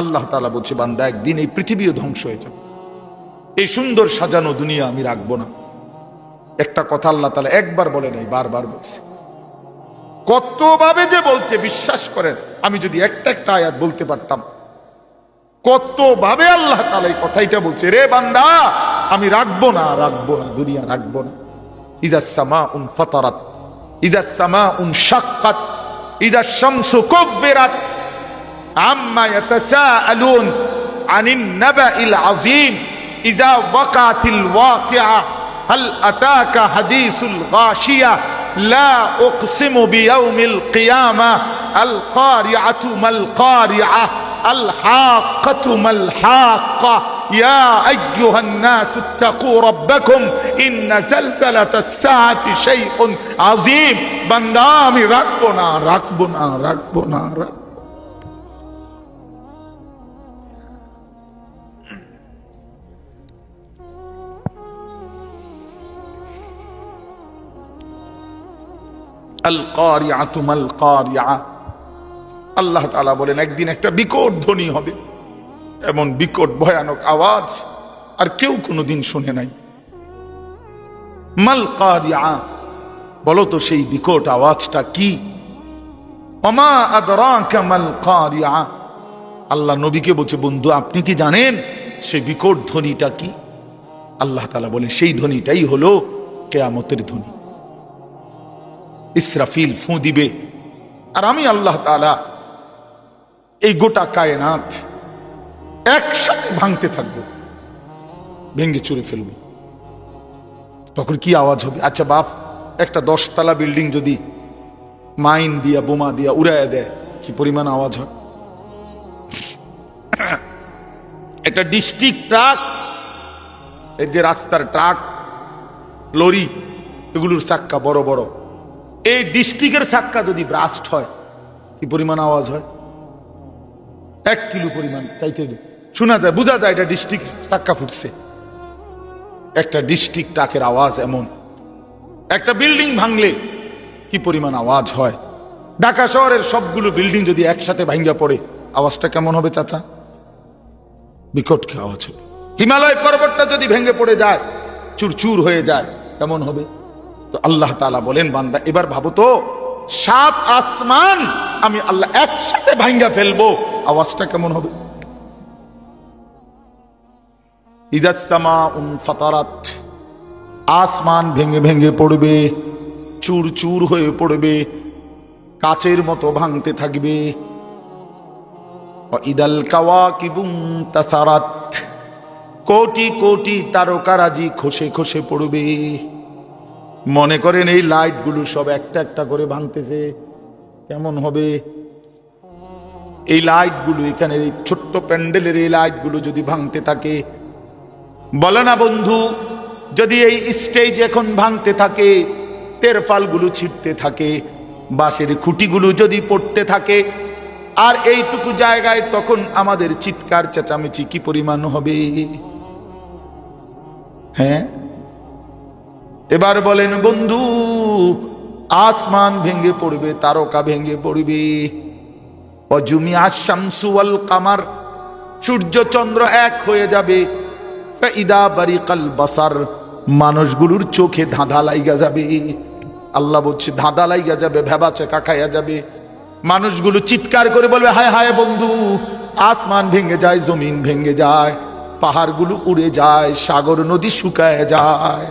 আল্লাহ তালা বলছে, বান্দা, একদিন এই পৃথিবীও ধ্বংস হয়ে যাবে। এই সুন্দর সাজানো দুনিয়া আমি রাখব না। একটা কথা আল্লাহ তালা একবার বলে নাই, বারবার বলছে। কতভাবে যে বলছে, বিশ্বাস করেন, আমি যদি একটা একটা আয়াত বলতে পারতাম, কতভাবে আল্লাহ তালা এই কথাইটা বলছে, রে বান্দা, আমি রাখব না রাখব না, দুনিয়া রাখব না। ইজাসামা উন ফতারাত ইদা সামা উন ইদা শামসু কুব্বিরাত عما يتساءلون عن النبأ العظيم إذا وقعت الواقعة. هل أتاك حديث الغاشية؟ لا أقسم بيوم القيامة. القارعة ما القارعة؟ الحاقة ما الحاقة؟ يا أيها الناس اتقوا ربكم إن زلزلة الساعة شيء عظيم. بندامي ركبنا ركبنا ركبنا ركبنا আল কারিআতু মাল কারিআ আল্লাহ তাআলা বলেন, একদিন একটা বিকট ধ্বনি হবে। এমন বিকট, ভয়ানক আওয়াজ আর কেউ কোনোদিন শুনে নাই। মাল কারিআ বলো তো সেই বিকট আওয়াজটা কি? অমা কারিআ আল্লাহ নবীকে বলছে, বন্ধু, আপনি কি জানেন সে বিকট ধ্বনিটা কি? আল্লাহ তাআলা বলেন, সেই ধ্বনিটাই হলো কেয়ামতের ধ্বনি। ইসরাফিল ফু দিবে। আর আমি আল্লাহ তালা এই গোটা কায়নাথ একসাথে ভাঙতে থাকব ভেঙ্গে চুরে ফেলব। তখন কি আওয়াজ হবে? আচ্ছা বাপ, একটা দশতলা বিল্ডিং যদি মাইন দিয়া, বোমা দিয়া উড়াইয়া দেয়, কি পরিমাণ আওয়াজ হয়? একটা ডিস্ট্রিক্ট ট্রাক, এই যে রাস্তার ট্রাক, লরি, এগুলোর চাক্কা বড় বড়। এই ডিস্ট্রিক্টের চাক্কা যদি ব্রাস্ট হয়, কি পরিমাণ আওয়াজ হয়? এক কিলো পরিমাণ তাইতে শোনা যায়, বোঝা যায় এটা ডিস্ট্রিক্ট চাক্কা ফুটছে। একটা ডিস্ট্রিক্ট ট্রাকের আওয়াজ এমন। একটা বিল্ডিং ভাঙলে কি পরিমাণ আওয়াজ হয়? ঢাকা শহরের সবগুলো বিল্ডিং যদি একসাথে ভাঙ্গা পড়ে, আওয়াজটা কেমন হবে চাচা? বিকট কি আওয়াজ হবে। হিমালয় পর্বতটা যদি ভেঙে পড়ে যায় চুর চুর হয়ে যায়, কেমন হবে? তো আল্লাহ তালা বলেন, বান্দা, এবার ভাবো তো, সাত আসমান আমি আল্লাহ একসাথে ভাঙ্গা ফেলব। আওয়াজটা কেমন হবে? ফাতারাত, আসমান ভেঙে ভেঙে পড়বে, চুর চুর হয়ে পড়বে, কাচের মতো ভাঙতে থাকবে। ইদাল কাওয়া কিবুং তাসারাত, কোটি কোটি তারকারাজি খসে খসে পড়বে। মনে করেন এই লাইটগুলো সব একটা একটা করে ভাঙতেছে। কেমন হবে? এই লাইটগুলো এখানে, এই ছোট্ট প্যান্ডেলের এই লাইটগুলো যদি ভাঙতে থাকে, বলে না বন্ধু, যদি এই স্টেজ এখন ভাঙতে থাকে, তেরফালগুলো ছিটতে থাকে, বাঁশের খুঁটিগুলো যদি পড়তে থাকে, আর এইটুকু জায়গায় তখন আমাদের চিৎকার চেঁচামেচি কি পরিমাণ হবে? হ্যাঁ? এবার বলেন, বন্ধু, আসমান ভেঙে পড়বে, তারকা ভেঙে পড়বে। অজুমি আশামসুয়াল কামার, সূর্য চন্দ্র এক হয়ে যাবে। ইদা বারিকাল বাসার, মানুষগুলোর চোখে ধাঁধা লাইগা যাবে। আল্লাহ বলছে, ধাঁধা লাইগা যাবে ভেবা চেকা খাইয়া যাবে। মানুষগুলো চিৎকার করে বলবে, হায় হায় বন্ধু, আসমান ভেঙে যায়, জমিন ভেঙে যায়, পাহাড়গুলো উড়ে যায়, সাগর নদী শুকায় যায়।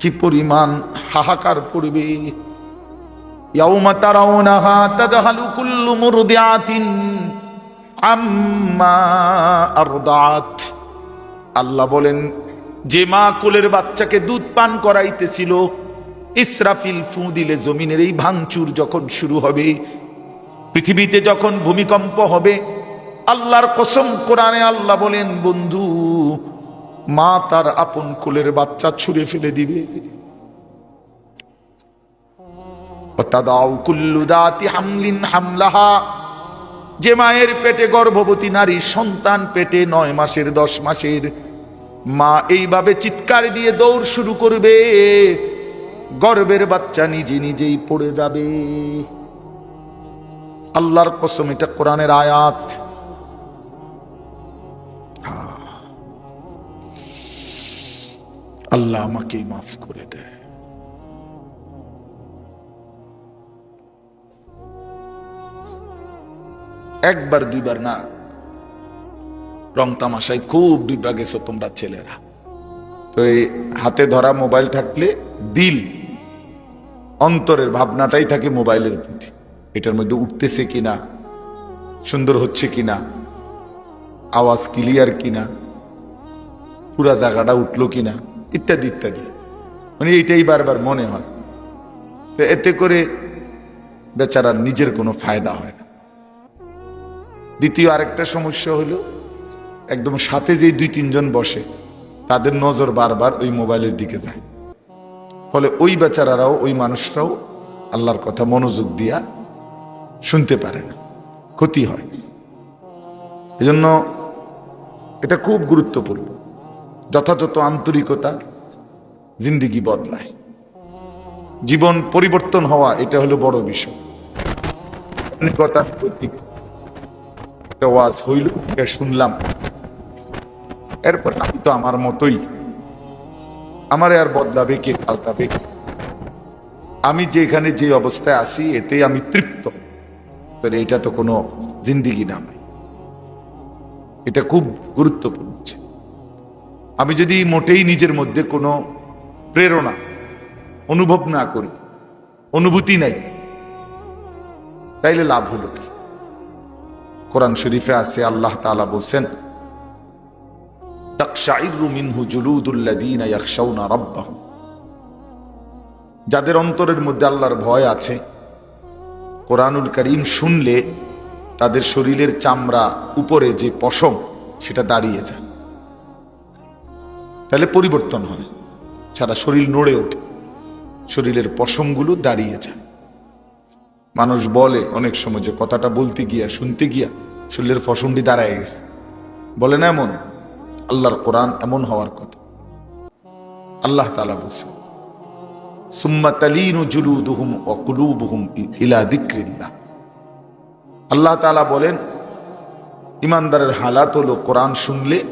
কি পরিমাণ হাহাকার পড়বে? আম্মা আল্লাহ বলেন, যে মা কোলের বাচ্চাকে দুধ পান করাইতেছিল, ইসরাফিল ফু দিলে জমিনের এই ভাঙচুর যখন শুরু হবে, পৃথিবীতে যখন ভূমিকম্প হবে, আল্লাহর কসম কোরআনে আল্লাহ বলেন, বন্ধু মা তার আপন কোলের বাচ্চা ছুঁড়ে ফেলে দিবে। যে মায়ের পেটে গর্ভবতী নারী, সন্তান পেটে নয় মাসের, দশ মাসের। মা এইভাবে চিৎকার দিয়ে দৌড় শুরু করবে। গর্বের বাচ্চা নিজে নিজেই পড়ে যাবে। আল্লাহর কসম, এটা কোরআনের আয়াত। আল্লাহ আমাকে মাফ করে দেয়। একবার, দুইবার না, রং তামাশায় খুব ডুবা গেছো তোমরা ছেলেরা। তো এই হাতে ধরা মোবাইল থাকলে দিল, অন্তরের ভাবনাটাই থাকে মোবাইলের প্রতি। এটার মধ্যে উঠতেছে কিনা, সুন্দর হচ্ছে কিনা, আওয়াজ ক্লিয়ার কিনা, পুরা জায়গাটা উঠল কিনা। ইত্যাদি ইত্যাদি। মানে এইটাই বারবার মনে হয়। তো এতে করে বেচারার নিজের কোনো ফায়দা হয় না। দ্বিতীয় আরেকটা সমস্যা হলো, একদম সাথে যেই দুই তিনজন বসে, তাদের নজর বারবার ওই মোবাইলের দিকে যায়। ফলে ওই বেচারারাও, ওই মানুষরাও আল্লাহর কথা মনোযোগ দিয়া শুনতে পারে না। ক্ষতি হয়। এজন্য এটা খুব গুরুত্বপূর্ণ। যথাযথ আন্তরিকতা জিন্দিগি বদলায়। জীবন পরিবর্তন হওয়া, এটা হলো বড় বিষয়। হইল শুনলাম। এরপর আমি তো আমার মতোই। আমারে আর বদলাবে কে, পাল্টাবে আমি যেখানে যে অবস্থায় আছি, এতে আমি তৃপ্ত। তাহলে এটা তো কোনো জিন্দিগি না এটা খুব গুরুত্বপূর্ণ। আমি যদি মোটেই নিজের মধ্যে কোনো প্রেরণা, অনুভব না করি, অনুভূতি নাই, তাইলে লাভ হলো কি? কোরআন শরীফে আছে, আল্লাহ তাআলা বলছেন যাদের অন্তরের মধ্যে আল্লাহর ভয় আছে, কোরআনুল করিম শুনলে তাদের শরীরের চামড়া উপরে যে পশম, সেটা দাঁড়িয়ে যায়। তাহলে পরিবর্তন হয়। সারা শরীর নড়ে ওঠে। শরীরের পশমগুলো দাঁড়িয়ে যায়। মানুষ বলে অনেক সময় যে, কথাটা বলতে গিয়া, শুনতে গিয়া শরীরের ফসমটি দাঁড়ায় গেছে। বলে না এমন? আল্লাহর কোরআন এমন হওয়ার কথা। আল্লাহ তালা বলছে আল্লাহ তাআলা বলেন ইমানদারের হালাত হলো কোরআন শুনলে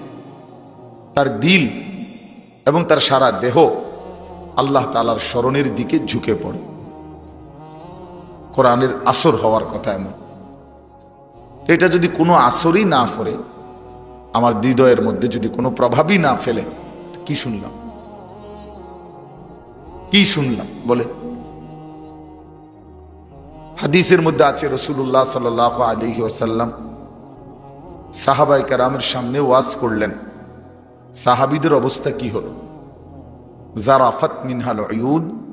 তার দিল এবং তার সারা দেহ আল্লাহ তাআলার স্মরণের দিকে ঝুঁকে পড়ে। কোরআনের আসর হওয়ার কথা এমন। এটা যদি কোনো আসরই না পড়ে, আমার হৃদয়ের মধ্যে যদি কোনো প্রভাবই না ফেলে, কি শুনলাম? কি শুনলাম? বলে। হাদিসের মধ্যে আছে রসুল্লাহ সাল আলহি ওয়াসাল্লাম সাহাবাই কারামের সামনে ওয়াজ করলেন। সাহাবিদের অবস্থা কি হল? জারাফাত মিনহাল ইউন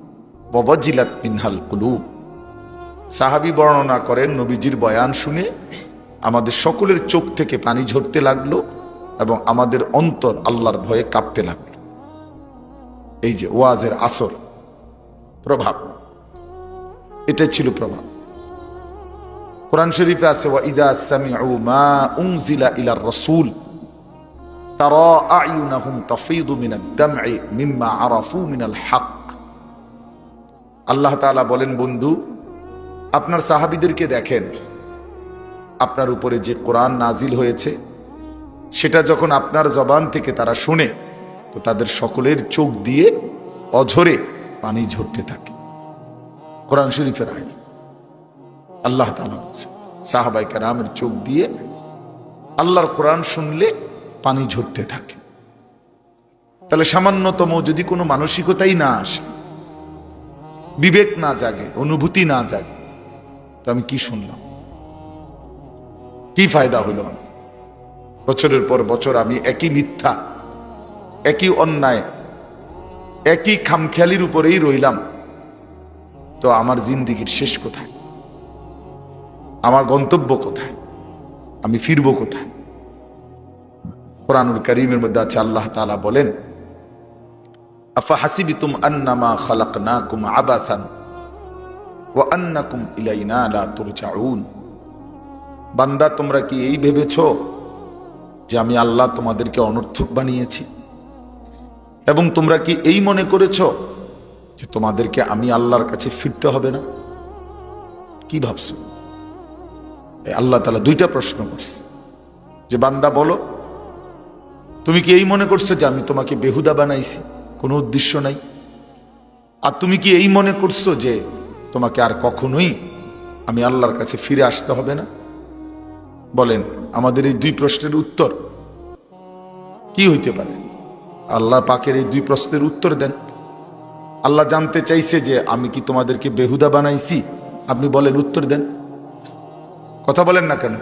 ববজিলাত মিনহাল কুলুব। সাহাবি বর্ণনা করেন, নবীজির বয়ান শুনে আমাদের সকলের চোখ থেকে পানি ঝরতে লাগল এবং আমাদের অন্তর আল্লাহর ভয়ে কাঁপতে লাগল। এই যে ওয়াজের আসর, প্রভাব। এটাই ছিল প্রভাব। কোরআন শরীফে আছে, ওয়া ইদা সামিউ মা উনজিলা ইলা রাসূল। মিনাল হক। আল্লাহ বলেন, বন্ধু, আপনার সাহাবীদেরকে দেখেন, আপনার উপরে যে কোরআন নাজিল হয়েছে, সেটা যখন আপনার জবান থেকে তারা শুনে, তো তাদের সকলের চোখ দিয়ে অঝরে পানি ঝরতে থাকে। কোরআন শরীফের আয় আল্লাহ তালা বলছে সাহাবাই কারামের চোখ দিয়ে আল্লাহর কোরআন শুনলে পানি ঝরতে থাকে। তাহলে সামান্যতম যদি কোনো মানসিকতাই না আসে, বিবেক না জাগে, অনুভূতি না জাগে, তো আমি কি শুনলাম? কি ফায়দা আমার? বছরের পর বছর আমি একই মিথ্যা, একই অন্যায়, একই খামখেয়ালির উপরেই রইলাম। তো আমার জিন্দিগির শেষ কোথায়? আমার গন্তব্য কোথায়? আমি ফিরবো কোথায়? কোরআনুল করিমের মধ্যে আছে, আল্লাহ তাআলা বলেন, আফা হাসিবিতুম আন্নামা খালাকনাকুম আবাসান ওয়া আন্নাকুম ইলাইনা বান্দা, তোমরা কি এই ভেবেছ যে আমি আল্লাহ তোমাদেরকে অনর্থক বানিয়েছি? এবং তোমরা কি এই মনে করেছ যে তোমাদেরকে আমি আল্লাহর কাছে ফিরতে হবে না? কি ভাবছ? আল্লাহ তালা দুইটা প্রশ্ন করছে। যে বান্দা বলো তুমি কি এই মনে করছ যে আমি তোমাকে বেহুদা বানাইছি? কোনো উদ্দেশ্য নাই। আর তুমি কি এই মনে করছ যে তোমাকে আর কখনোই আমি আল্লাহর কাছে ফিরে আসতে হবে না? বলেন, আমাদের এই দুই প্রশ্নের উত্তর কি হইতে পারে? আল্লাহ পাকের এই দুই প্রশ্নের উত্তর দেন। আল্লাহ জানতে চাইছে যে আমি কি তোমাদেরকে বেহুদা বানাইছি? আপনি বলেন, উত্তর দেন। কথা বলেন না কেন?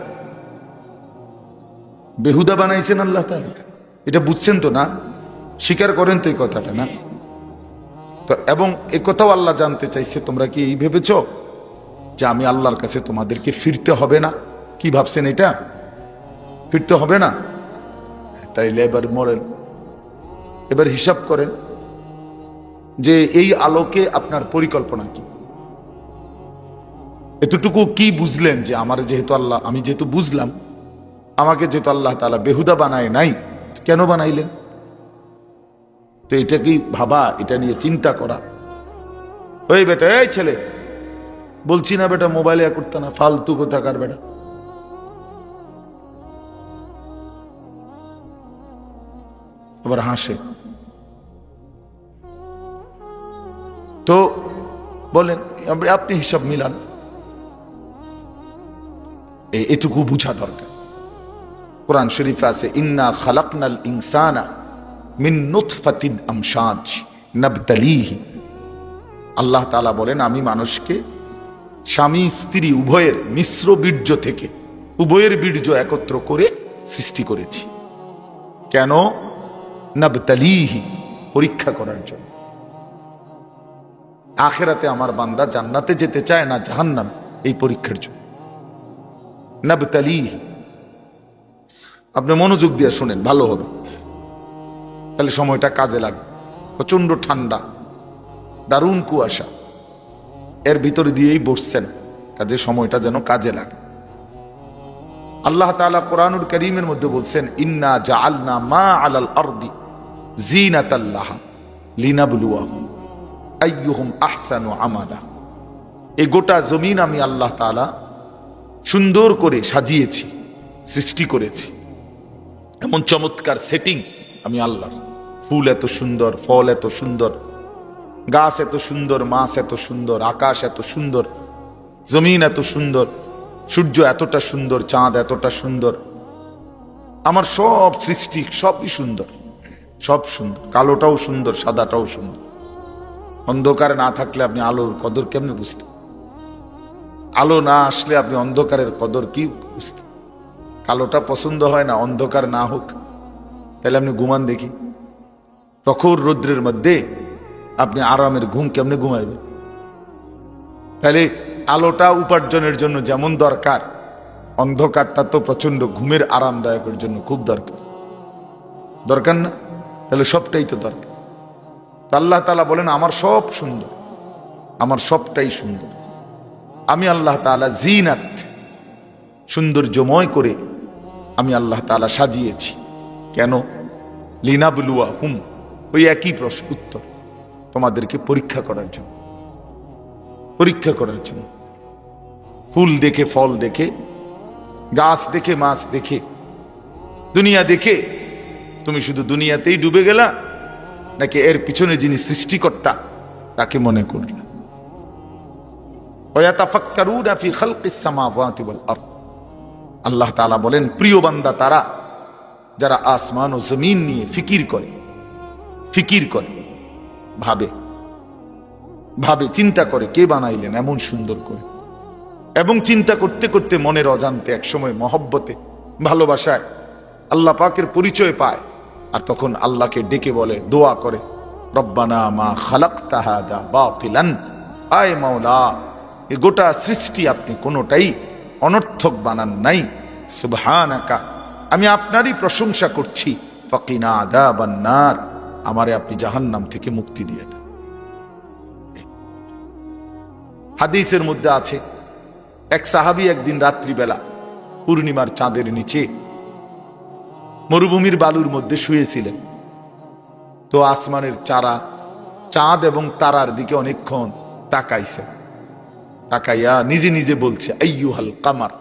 বেহুদা বানাইছেন আল্লাহ তাআলা? এটা বুঝছেন তো না? স্বীকার করেন তো এই কথাটা, না? তো এবং এ কথাও আল্লাহ জানতে চাইছে, তোমরা কি এই ভেবেছ? যে আমি আল্লাহর কাছে তোমাদেরকে ফিরতে হবে না? কি ভাবছেন এটা? ফিরতে হবে না? তাইলে এবার মরেন। এবার হিসাব করেন যে এই আলোকে আপনার পরিকল্পনা কি? এতটুকু কি বুঝলেন যে আমার যেহেতু আল্লাহ, আমি যেহেতু বুঝলাম, আমাকে যেহেতু আল্লাহ তালা বেহুদা বানায় নাই কেন বানাইলেন? তো এটা কি ভাবা, এটা নিয়ে চিন্তা করা? ওই বেটা, এই ছেলে, বলছি না বেটা মোবাইলে করতে না, ফালতু কোথাকার বেটা। আবার হাসে। তো বলেন, আপনি- হিসাব মিলান। এটুকু বুঝা দরকার। কোরআন শরীফ আছে, ইন্না খালাকনাল ইনসানা মিন নুতফাতিন আমশাজ নাবতালিহি। আল্লাহ তাআলা বলেন, আমি মানুষকে, স্বামী, স্ত্রী, উভয়ের মিশ্র বীর্য থেকে, উভয়ের বীর্য একত্র করে সৃষ্টি করেছি। কেন? নাবতালিহি, পরীক্ষা করার জন্য। আখেরাতে আমার বান্দা জান্নাতে যেতে চায় না জাহান্নাম, এই পরীক্ষার জন্য। নাবতালিহি আপনি মনোযোগ দিয়ে শোনেন, ভালো হবে। তাহলে সময়টা কাজে লাগবে। প্রচণ্ড ঠান্ডা, দারুণ কুয়াশা। এর ভিতরে দিয়েই বসছেন, কাজে সময়টা যেন কাজে লাগে। আল্লাহ তাআলা কোরআনুল করিমের মধ্যে বলছেন, ইন্না জাআলনা মা আলাল আরদি জিনাতাল্লাহ লিনাবলুয়াহুম আইয়ুহুম আহসানু আমালা। এই গোটা জমিন আমি আল্লাহ তাআলা সুন্দর করে সাজিয়েছি, সৃষ্টি করেছি। এমন চমৎকার সেটিং আমি আল্লাহর। ফুল এত সুন্দর, ফল এত সুন্দর, গাছ এত সুন্দর, মাছ এত সুন্দর, আকাশ এত সুন্দর, জমিন এত সুন্দর, সূর্য এতটা সুন্দর, চাঁদ এতটা সুন্দর। আমার সব সৃষ্টি সবই সুন্দর, সব সুন্দর। কালোটাও সুন্দর, সাদাটাও সুন্দর। অন্ধকারে না থাকলে আপনি আলোর কদর কেমনে বুঝতেন? আলো না আসলে আপনি অন্ধকারের কদর কি বুঝতেন? কালোটা পছন্দ হয় না, অন্ধকার না হোক। তাহলে আপনি ঘুমান দেখি। প্রখর রৌদ্রের মধ্যে আপনি আরামের ঘুম কেমনে ঘুমাইবেন? তাহলে আলোটা উপার্জনের জন্য যেমন দরকার, অন্ধকারটা তো প্রচণ্ড ঘুমের আরামদায়কের জন্য খুব দরকার। দরকার না? তাহলে সবটাই তো দরকার। আল্লাহ তালা বলেন, আমার সব সুন্দর, আমার সবটাই সুন্দর। আমি আল্লাহ তালা জিনাত, সৌন্দর্যময় করে আমি আল্লাহ তালা সাজিয়েছি। কেন? লিনাবলুয়া হুম ওই একই প্রশ্ন, উত্তর। তোমাদেরকে পরীক্ষা করার জন্য। পরীক্ষা করার জন্য। ফুল দেখে, ফল দেখে, গাছ দেখে, মাছ দেখে, দুনিয়া দেখে। তুমি শুধু দুনিয়াতেই ডুবে গেলা, নাকি এর পিছনে যিনি সৃষ্টিকর্তা, তাকে মনে করলা? ওয়াতাফাক্কারুনা ফি খালকিস সামাওয়াতি ওয়াল আরদ। আল্লাহ তালা বলেন, প্রিয় বান্দা, তারা যারা আসমান ও জমিন নিয়ে ফিকির করে ফিকির করে, ভাবে ভাবে, চিন্তা করে কে বানাইলেন এমন সুন্দর করে এবং চিন্তা করতে করতে মনের অজান্তে একসময় মহব্বতে, ভালোবাসায় আল্লাহ পাকের পরিচয় পায় আর তখন আল্লাহকে ডেকে বলে, দোয়া করে, রব্বানা মা খালাক তাহাদা বাতিলান। আয় মাওলা, এ গোটা সৃষ্টি আপনি কোনোটাই অনর্থক বানান নাই। সুবহানাকা। আমি আপনারই প্রশংসা করছি। ফকিনা আদা বান্নার আমারে আপনি জাহান্নাম থেকে মুক্তি দিয়ে দেন। হাদিসের মধ্যে আছে, এক সাহাবি একদিন রাত্রিবেলা পূর্ণিমার চাঁদের নিচে মরুভূমির বালুর মধ্যে শুয়েছিলেন। তো আসমানের চারা, চাঁদ এবং তারার দিকে অনেকক্ষণ তাকাইছে তাকাইয়া নিজে নিজে বলছে, আইয়ুহাল কামার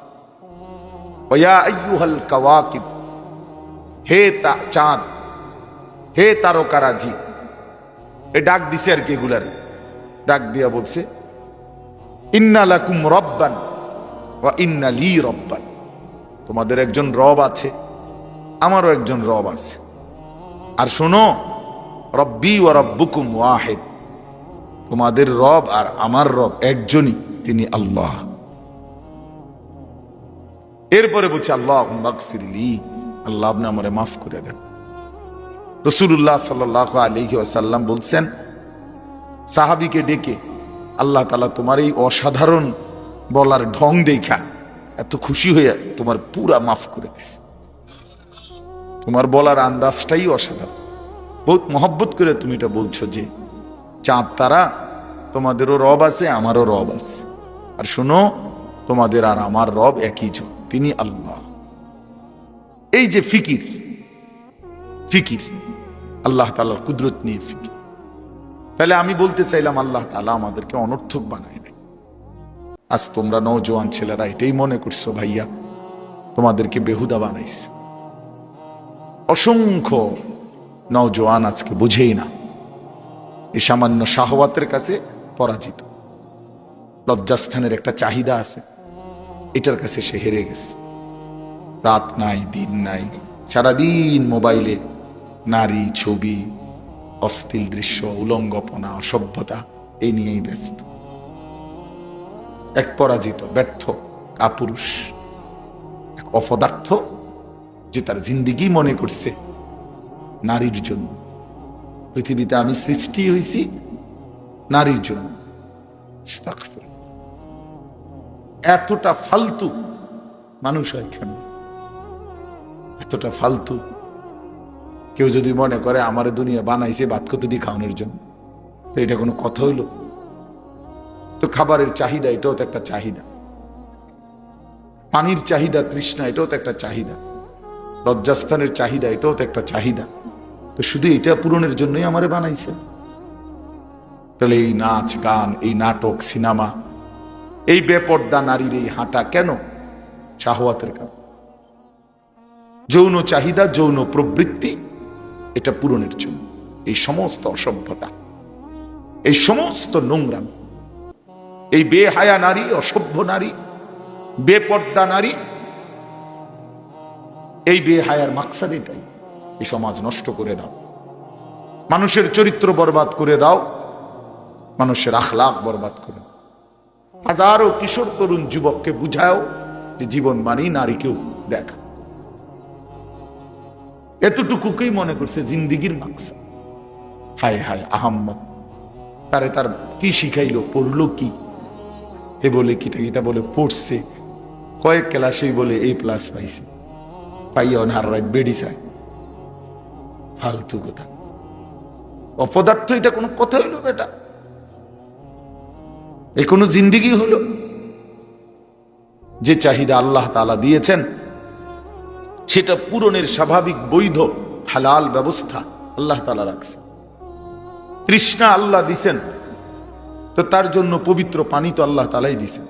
ওয়া আইয়ুহাল কাওয়াকিব। হে তা চাঁদ, হে তারকারাজি এ ডাক দিছে আর কি এগুলার। ডাক দিয়া বলছে, ইন্না লাকুম রব্বান ওয়া ইন্না লি রব্বান। তোমাদের একজন রব আছে, আমারও একজন রব আছে। আর শোনো, রব্বি ও রব্বুকুম ওয়াহিদ। তোমাদের রব আর আমার রব একজনই। তিনি আল্লাহ। এরপরে বলছে আল্লাহ মাগফিরলি আল্লাহ আপনি আমারে মাফ করে দেন। রসুল্লাহ সাল্লাহ আলহি আসাল্লাম বলছেন, সাহাবিকে ডেকে আল্লাহ তালা তোমার এই অসাধারণ বলার ঢং দেখা, এত খুশি হয়ে তোমার পুরা মাফ করে দিছে। তোমার বলার আন্দাজটাই অসাধারণ। বহুত মহব্বত করে তুমি এটা বলছো যে, চাঁদ তারা তোমাদেরও রব আছে, আমারও রব আছে। আর শোনো, তোমাদের আর আমার রব একই জন তিনি আল্লাহ। এই যে ফিকির ফিকির, আল্লাহ তালার কুদরত নিয়ে ফিকির। তাহলে আমি বলতে চাইলাম, আল্লাহ তালা আমাদেরকে অনর্থক বানায় নাই। আজ তোমরা নৌজওয়ান ছেলেরা এটাই মনে করছ, ভাইয়া, তোমাদেরকে বেহুদা বানাইছে। অসংখ্য নওজোয়ান আজকে বুঝেই না এই সামান্য শাহওয়াতের কাছে পরাজিত। লজ্জাস্থানের একটা চাহিদা আছে। এটার কাছে সে হেরে গেছে। রাত নাই, দিন নাই। সারাদিন মোবাইলে নারী, ছবি, অস্থিল দৃশ্য, উলঙ্গপনা, অসভ্যতা এই নিয়েই ব্যস্ত। এক পরাজিত, ব্যর্থ, কাপুরুষ, এক অপদার্থ যে তার জিন্দিগি মনে করছে নারীর জন্য। পৃথিবীতে আমি সৃষ্টি হয়েছি নারীর জন্য। এতটা ফালতু মানুষ হয় কেন? এতটা ফালতু। কেউ যদি মনে করে আমার দুনিয়া বানাইছে ভাত কতটি খাওয়ানোর জন্য, তো এটা কোনো কথা হইল? তো খাবারের চাহিদা, এটাও তো একটা চাহিদা। পানির চাহিদা, তৃষ্ণা, এটাও তো একটা চাহিদা। লজ্জাস্থানের চাহিদা, এটাও তো একটা চাহিদা। তো শুধু এটা পূরণের জন্যই আমারে বানাইছে। তাহলে এই নাচ, গান, এই নাটক, সিনেমা এই বেপর্দা নারীর এই হাঁটা কেন? শাহওয়াতের কারণ। যৌন চাহিদা, যৌন প্রবৃত্তি, এটা পূরণের জন্য। এই সমস্ত অসভ্যতা, এই সমস্ত নোংরাম, এই বেহায়া নারী, অসভ্য নারী, বেপর্দা নারী, এই বেহায়ার মাকসাদ এটাই। এই সমাজ নষ্ট করে দাও। মানুষের চরিত্র বরবাদ করে দাও। মানুষের আখলাখ বরবাদ করে দাও। হাজারো কিশোর তরুণ যুবককে বুঝাও যে জীবন মানেই নারীকেও দেখা। এতটুকুকেই মনে করছে জিন্দিগির মাকসা হায় হায় আহম্মদ তারে তার কি শিখাইলো, পড়ল কি? এ বলে কি গীতা বলে পড়ছে। কয়েক ক্লাসেই বলে এই প্লাস পাইছে। পাইয়া অনার রাত বেড়ি যায়। ফালতু কথা। অপদার্থ এটা কোনো কথা হইল বেটা। এই কোনো জিন্দিগি হলো? যে চাহিদা আল্লাহ তালা দিয়েছেন, সেটা পূরণের স্বাভাবিক বৈধ, হালাল ব্যবস্থা আল্লাহ তালা রাখছে তৃষ্ণা আল্লাহ দিছেন, তো তার জন্য পবিত্র পানি তো আল্লাহ তালাই দিছেন।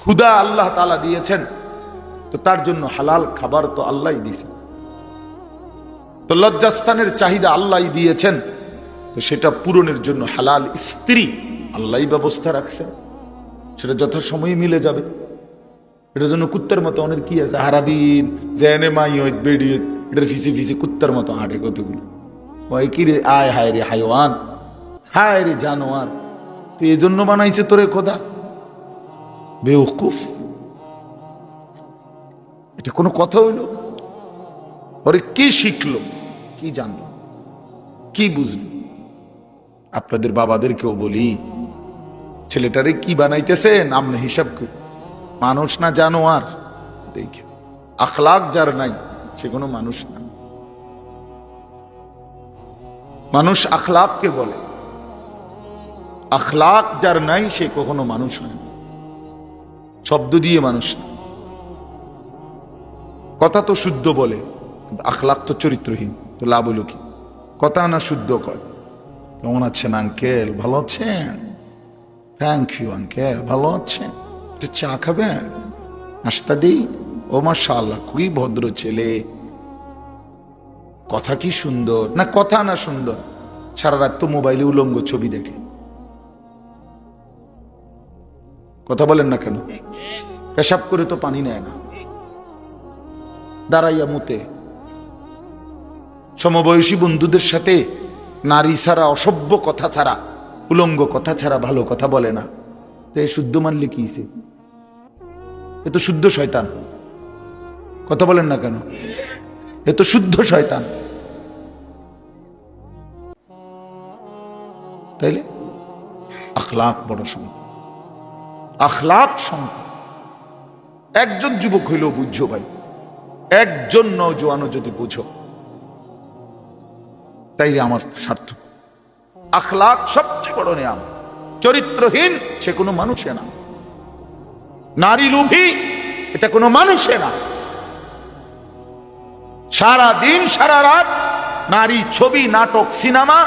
ক্ষুদা আল্লাহ তালা দিয়েছেন, তো তার জন্য হালাল খাবার তো আল্লাহ দিয়েছেন তো লজ্জাস্থানের চাহিদা আল্লাহ দিয়েছেন, তো সেটা পূরণের জন্য হালাল স্ত্রী আল্লাহ ব্যবস্থা রাখছেন সেটা যথাসময়ে মিলে যাবে। এটার জন্য কুত্তার মতো অনেক কি আছে? হারাদিন জেনে মাই হইত বেড়িয়ে এটার ফিসি ফিসি কুত্তার মতো হাঁটে কতগুলো। ওই কি রে? আয় হায় রে হাইওয়ান। হায় রে জানোয়ার। তো এই জন্য বানাইছে তোরে খোদা। বেউকুফ এটা কোনো কথা হইল? ওরে কি শিখলো? কি জানলো? কি বুঝলো? আপনাদের বাবাদেরকেও বলি। ছেলেটারে কি বানাইতেছেন? আপনি হিসাব কি মানুষ না জানোয়ার? দেখে আখলাক যার নাই, সে কোনো মানুষ না। মানুষ আখলাককে বলে। আখলাক যার নাই, সে কখনো মানুষ নয় শব্দ দিয়ে মানুষ না। কথা তো শুদ্ধ বলে আখলাক তো চরিত্রহীন, তো লাভ হইল কি? কথা না শুদ্ধ কয়, কেমন আছেন আঙ্কেল? ভালো আছেন? থ্যাংক ইউ আঙ্কেল ভালো আছেন? চা খাবেন? নাস্তা দিই? ও খুবই ভদ্র ছেলে। কথা কি সুন্দর? না, কথা না সুন্দর। সারা রাত তো মোবাইলে উলঙ্গ ছবি দেখে। কথা বলেন না কেন? পেশাব করে তো পানি নেয় না। দাঁড়াইয়া মুতে। সমবয়সী বন্ধুদের সাথে নারী ছাড়া অসভ্য কথা ছাড়া উলঙ্গ কথা ছাড়া ভালো কথা বলে না। তো এ শুদ্ধ মানলে কি? এ তো শুদ্ধ শয়তান। কথা বলেন না কেন? এ তো শুদ্ধ শয়তান। তাইলে? আখলাক বড় সম্পদ। আখলাক সম্পদ। একজন যুবক হইলেও বুঝছ ভাই। একজন নৌজওয়ানও যদি বুঝো, তাইলে আমার স্বার্থ আখলাক সবচেয়ে বড় নিয়াম। চরিত্রহীন সে কোনো মানুষে না। নারী লোভী, এটা কোনো মানুষে না। সারা দিন সারা রাত নারী ছবি, নাটক, সিনেমা,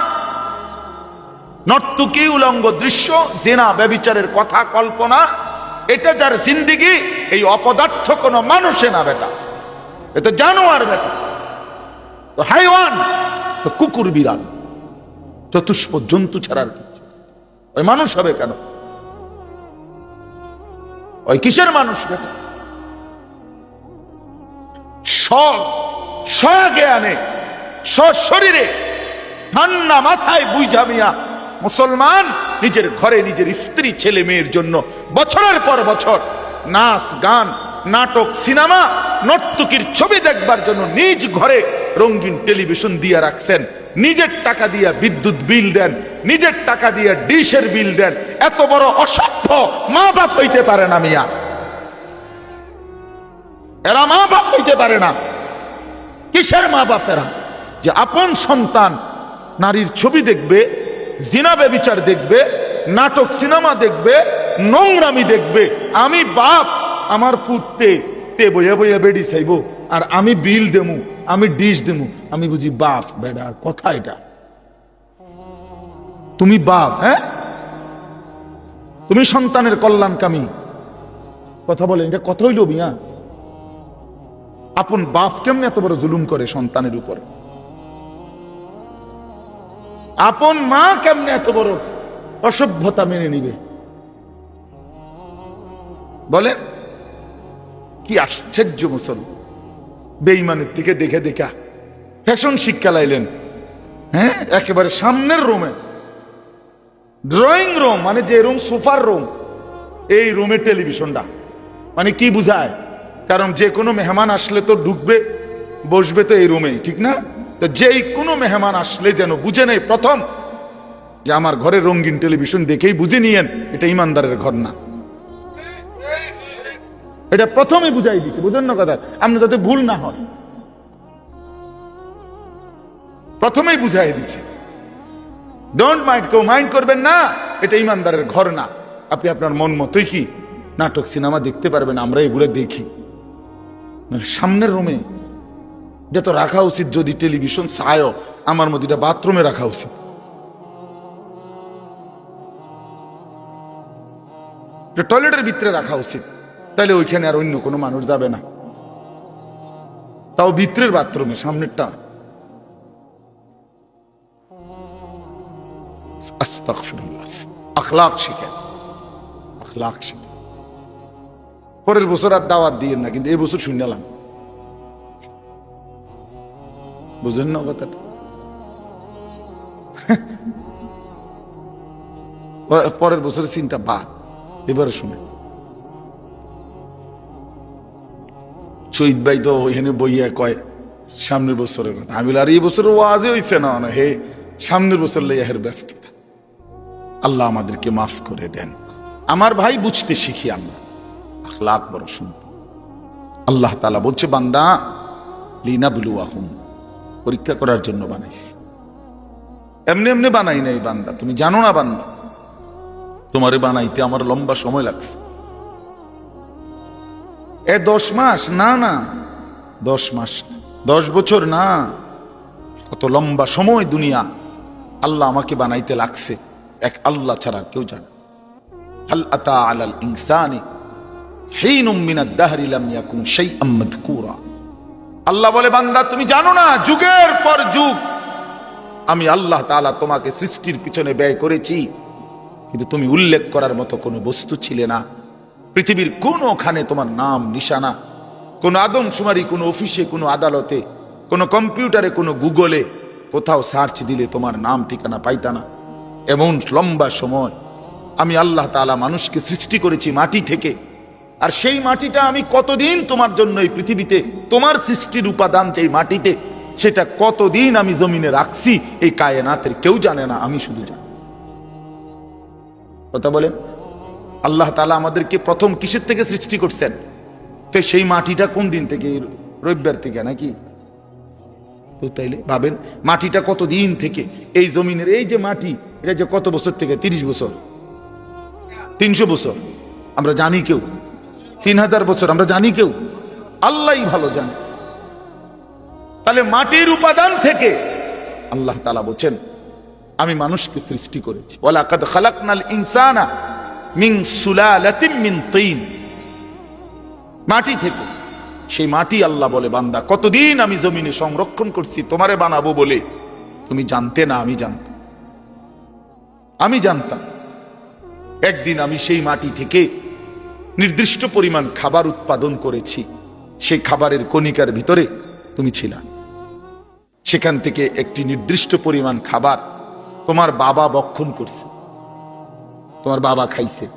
নর্তুকি, উলঙ্গ দৃশ্য, জেনা, ব্যবিচারের কথা, কল্পনা, এটা যার জিন্দিগি, এই অপদার্থ কোনো মানুষে না বেটা। এ তো জানোয়ার বেটা। তো হাইওয়ান, তো কুকুর বিড়াল। চতুষ্প জন্তু ছাড়ার কিছু। ওই মানুষ হবে কেন? ওই কিসের মানুষ বেটা স্বজ্ঞানে শরীরে ঠান্ডা মাথায় বুঝা মিয়া মুসলমান, নিজের ঘরে নিজের স্ত্রী, ছেলে মেয়ের জন্য বছরের পর বছর নাচ, গান, নাটক, সিনেমা, নর্তকীর ছবি দেখবার জন্য নিজ ঘরে রঙিন টেলিভিশন দিয়ে রাখছেন নিজের টাকা দিয়ে বিদ্যুৎ বিল দেন, নিজের টাকা দিয়ে ডিশের বিল দেন, এত বড় অসভ্য মা বাপ হইতে পারে না মিয়া। এরা মা বাপ হইতে পারে না। কিসের মা বাপেরা যে আপন সন্তান নারীর ছবি দেখবে জিনাবে বিচার দেখবে, নাটক, সিনেমা দেখবে, নোংরামি দেখবে, আমি বাপ, আমার পুত্তে তে বইয়া বইয়া বেডি চাইব। আর আমি বিল দেমু, আমি ডিশ দেমু। আমি বুঝি বাপ বেডার কথা এটা। তুমি বাপ হ্যাঁ? তুমি সন্তানের কল্যাণকামী। কথা বলেন এটা কথা হইল মিয়া। আপন বাপ কেমনে এত বড় জুলুম করে সন্তানের উপর? আপন মা কেমনে এত বড় অসভ্যতা মেনে নিবে? বলেন, কি আশ্চর্য মুসল বেইমানের থেকে দেখে দেখা। ফ্যাশন শিক্ষা লাইলেন। হ্যাঁ? একেবারে সামনের রুমে। ড্রয়িং রুম মানে যে রুম, সোফার রুম, এই রুমে টেলিভিশনটা। মানে কি বুঝায়? কারণ যে কোনো মেহমান আসলে তো ঢুকবে, বসবে তো এই রুমেই, ঠিক না? তো যেই কোনো মেহমান আসলে যেন বুঝে নেই প্রথম যে আমার ঘরে রঙিন টেলিভিশন দেখেই বুঝে নিয়েন, এটা ইমানদারের ঘর না। এটা প্রথমে বুঝাই দিচ্ছে বুঝেন কথা? আমরা যাতে ভুল না হয়। প্রথমেই বুঝাই দিছে। ডোন্ট মাইন্ড কেউ মাইন্ড করবেন না, এটা ইমানদারের ঘর না। আপনি আপনার মন মতোই কি? নাটক, সিনেমা দেখতে পারবেন আমরা এগুলো দেখি। মানে সামনের রুমে এটা তো রাখা উচিত যদি টেলিভিশন ছায়ও, আমার মধ্যে এটা বাথরুমে রাখা উচিত। টয়লেটের ভিতরে রাখা উচিত। তাহলে ওইখানে আর অন্য কোনো মানুষ যাবে না। তাও ভিতরের বাথরুমে, সামনেরটা। আখলাক পরের বছর আর দাওয়াত দিয়ে না, কিন্তু এই বছর শুনলাম। বুঝেন না কথাটা? পরের বছরের চিন্তা বা এবারে শুনে শহীদ ভাই তো ওইখানে বইয়া কয়, সামনের বছরের কথা। আমি আর, এই বছর ওয়াজে হইছে না? না, হে, সামনের বছর লইয়া ব্যস্ততা। আল্লাহ আমাদেরকে মাফ করে দেন। আমার ভাই বুঝতে শিখি আমরা আখলাক বড় সুন্দর। আল্লাহ তালা বলছে, বান্দা লিনা বুলুয়াহুম পরীক্ষা করার জন্য বানাইছি। এমনি এমনি বানাই নাই বান্দা। তুমি জানো না বান্দা। তোমারে বানাইতে আমার লম্বা সময় লাগছে। এ দশ মাস? না না। দশ মাস দশ বছর? না। কত লম্বা সময় দুনিয়া। আল্লাহ আমাকে বানাইতে লাগছে। এক আল্লাহ ছাড়া কেউ জানে হাল আতা আলাল ইনসানি আল্লাহ বলে, বান্দা, তুমি জানো না, যুগের পর যুগ। আমি আল্লাহ তাআলা তোমাকে সৃষ্টির পিছনে ব্যয় করেছি। কিন্তু তুমি উল্লেখ করার মতো কোনো বস্তু ছিলে না। পৃথিবীর কোনোখানে তোমার নাম, নিশানা, কোনো আদমশুমারি, কোনো অফিসে, কোনো আদালতে, কোনো কম্পিউটারে, কোনো গুগলে কোথাও সার্চ দিলে তোমার নাম, ঠিকানা পাইতা না। এমন লম্বা সময় আমি আল্লাহ তাআলা মানুষকে সৃষ্টি করেছি মাটি থেকে। আর সেই মাটিটা আমি কতদিন তোমার জন্য এই পৃথিবীতে, তোমার সৃষ্টির উপাদান যেই মাটিতে, সেটা কতদিন আমি জমিনে রাখছি, এই কায়নাতের কেউ জানে না, আমি শুধু জানি। কথা বলেন? আল্লাহ তালা আমাদেরকে প্রথম কিসের থেকে সৃষ্টি করছেন? তো সেই মাটিটা কোন দিন থেকে? রবিবার থেকে নাকি? তো তাইলে ভাবেন, মাটিটা কত দিন থেকে? এই জমিনের এই যে মাটি, এটা যে কত বছর থেকে? তিরিশ বছর। তিনশো বছর। আমরা জানি কেউ। তিন হাজার বছর, আমরা জানি কেউ। আল্লাহ ভালো জানে। তাহলে মাটির উপাদান থেকে আল্লাহ তালা বলছেন, আমি মানুষকে সৃষ্টি করেছি। ওয়ালাকাদ খালাকনাল ইনসানা মিন সুলালাতিন মিন তিন। মাটি থেকে। সেই মাটি আল্লাহ বলে, বান্দা, কতদিন আমি জমিনে সংরক্ষণ করছি, তোমারে বানাবো বলে? তুমি জানতে না, আমি জানতাম। আমি জানতাম। একদিন আমি সেই মাটি থেকে নির্দিষ্ট পরিমাণ খাবার উৎপাদন করেছি। সেই খাবারের কণিকার ভিতরে তুমি ছিলা। সেখান থেকে একটি নির্দিষ্ট পরিমাণ খাবার তোমার বাবা বক্ষণ করছে। তোমার বাবা খাইছে।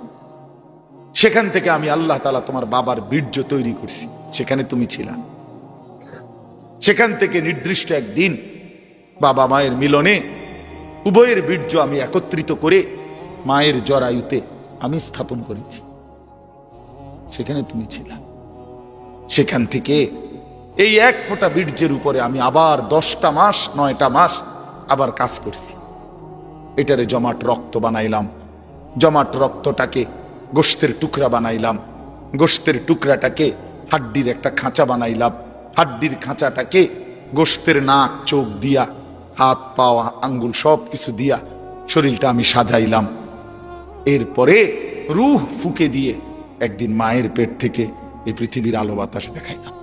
সেখান থেকে আমি আল্লাহ তালা তোমার বাবার বীর্য তৈরি করছি। সেখানে তুমি ছিলা। সেখান থেকে নির্দিষ্ট একদিন বাবা মায়ের মিলনে উভয়ের বীর্য আমি একত্রিত করে মায়ের জরায়ুতে আমি স্থাপন করেছি। সেখানে তুমি ছিলা। সেখান থেকে এই এক ফোঁটা বীর্যের উপরে আমি আবার দশটা মাস, নয়টা মাস আবার কাজ করছি। এটারে জমাট রক্ত বানাইলাম। জমাট রক্তটাকে গোস্তের টুকরা বানাইলাম। গোস্তের টুকরাটাকে হাড্ডির একটা খাঁচা বানাইলাম। হাড্ডির খাঁচাটাকে গোস্তের নাক, চোখ দিয়া, হাত পাওয়া আঙ্গুল সব কিছু দিয়া শরীরটা আমি সাজাইলাম। এরপরে রুহ ফুকে দিয়ে একদিন মায়ের পেট থেকে এই পৃথিবীর আলো বাতাস দেখাইলাম।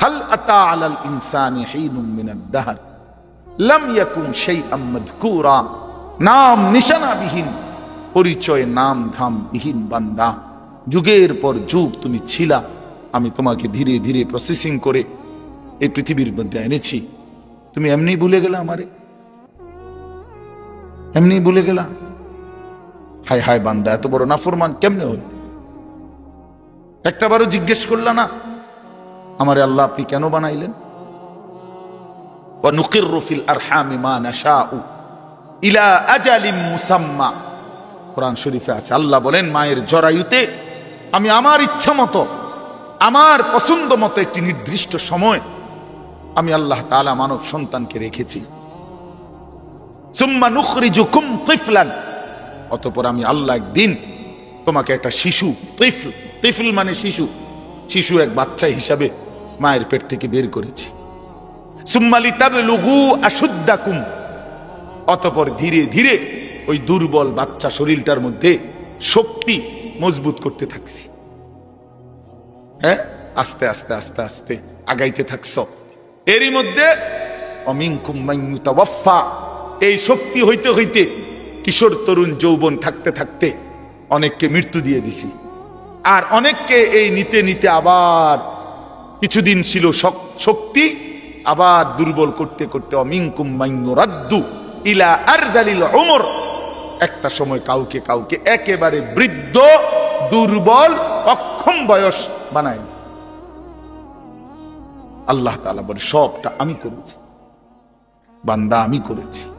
হাল আতা আলাল ইনসানি হিনুম মিনাদ দাহর। লাম ইয়াকুন শাইআম মাযকুরা। নাম নিশানাবিহীন, পরিচয় নাম ধাম বিহীন বান্দা। যুগের পর যুগ তুমি ছিলা, আমি তোমাকে ধীরে ধীরে প্রসেসিং করে এই পৃথিবীর মধ্যে এনেছি। তুমি এমনি ভুলে গেলে আমারে? এমনি ভুলে গেলা? হায় হায় বান্দা, এত বড় নাফরমান কেমনে হল একটাবারও জিজ্ঞেস করলা না, আমারে আল্লাহ আপনি কেন বানাইলেন? ونقر في الأرحام ما نشاء إلى أجل مسمى কোরআন শরীফে আছে আল্লাহ বলেন মায়ের জরায়ুতে আমি আমার ইচ্ছা মতো আমার পছন্দ মতো একটি নির্দিষ্ট সময় আমি আল্লাহ তাআলা মানব সন্তানকে রেখেছি সুম্মা নুখরিজুকুম তিফলান অতঃপর আমি আল্লাহ একদিন তোমাকে একটা শিশু তিফল তিফল মানে শিশু শিশু এক বাচ্চা হিসাবে মায়ের পেট থেকে বের করেছি অতপর ধীরে ধীরে ওই দুর্বল বাচ্চা শরীরটার মধ্যে শক্তি মজবুত করতে থাকছি। হ্যাঁ? আস্তে আস্তে আস্তে আস্তে আগাইতে থাকছ। এরই মধ্যে এই শক্তি হইতে হইতে কিশোর তরুণ যৌবন থাকতে থাকতে অনেককে মৃত্যু দিয়ে দিছি। আর অনেককে এই নিতে নিতে আবার কিছুদিন ছিল শক্তি আবার দুর্বল করতে করতে ইলা একটা সময় কাউকে কাউকে একেবারে বৃদ্ধ, দুর্বল, অক্ষম বয়স বানায় আল্লাহ বলে, সবটা আমি করেছি। বান্দা আমি করেছি।